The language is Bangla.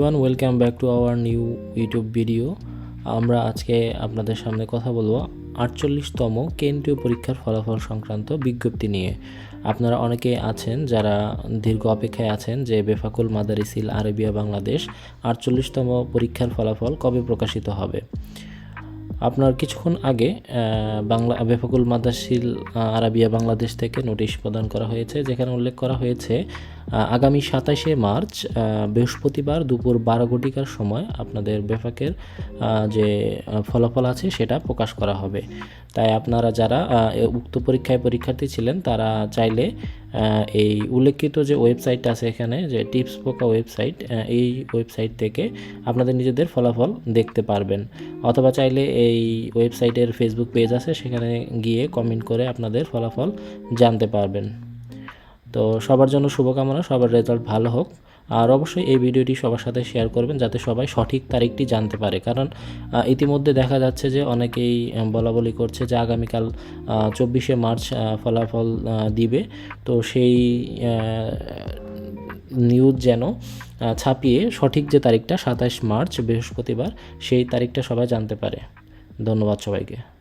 One welcome back to our new YouTube video আমরা আজকে আপনাদের সামনে কথা বলব আটচল্লিশতম কেন্দ্রীয় পরীক্ষার ফলাফল সংক্রান্ত বিজ্ঞপ্তি নিয়ে। আপনারা অনেকে আছেন যারা দীর্ঘ অপেক্ষায় আছেন যে বেফাকুল মাদারিসিল, আরবিয়া, বাংলাদেশ আটচল্লিশতম পরীক্ষার ফলাফল কবে প্রকাশিত হবে। আপনার কিছুক্ষণ আগে বাংলা বেফাকুল মাদাসিল আরাবিয়া বাংলাদেশ থেকে নোটিশ প্রদান করা হয়েছে, যেখানে উল্লেখ করা হয়েছে আগামী সাতাশে মার্চ বৃহস্পতিবার দুপুর বারো ঘটিকার সময় আপনাদের বেফাকের যে ফলাফল আছে সেটা প্রকাশ করা হবে। তাই আপনারা যারা উক্ত পরীক্ষায় পরীক্ষার্থী ছিলেন, তারা চাইলে এই উল্লেখিত যে ওয়েবসাইট আছে এখানে, যে টিপস পোকা ওয়েবসাইট এই ওয়েবসাইট থেকে আপনাদের নিজেদের ফলাফল দেখতে পারবেন। অথবা চাইলে এই ওয়েবসাইটের ফেসবুক পেজ আছে, সেখানে গিয়ে কমেন্ট করে আপনাদের ফলাফল জানতে পারবেন। তো সবার জন্য শুভকামনা সবার রেজাল্ট ভালো হোক। আর অবশ্যই এই ভিডিওটি সবার সাথে শেয়ার করবেন যাতে সবাই সঠিক তারিখটি জানতে পারে। কারণ ইতিমধ্যে দেখা যাচ্ছে যে অনেকেই আহ, বলা বলি করছে যে আগামীকাল চব্বিশে মার্চ ফলাফল দিবে। তো সেই নিউজ যেন ছাপিয়ে সঠিক যে তারিখটা সাতাশ মার্চ বৃহস্পতিবার সেই তারিখটা সবাই জানতে পারে। ধন্যবাদ সবাইকে।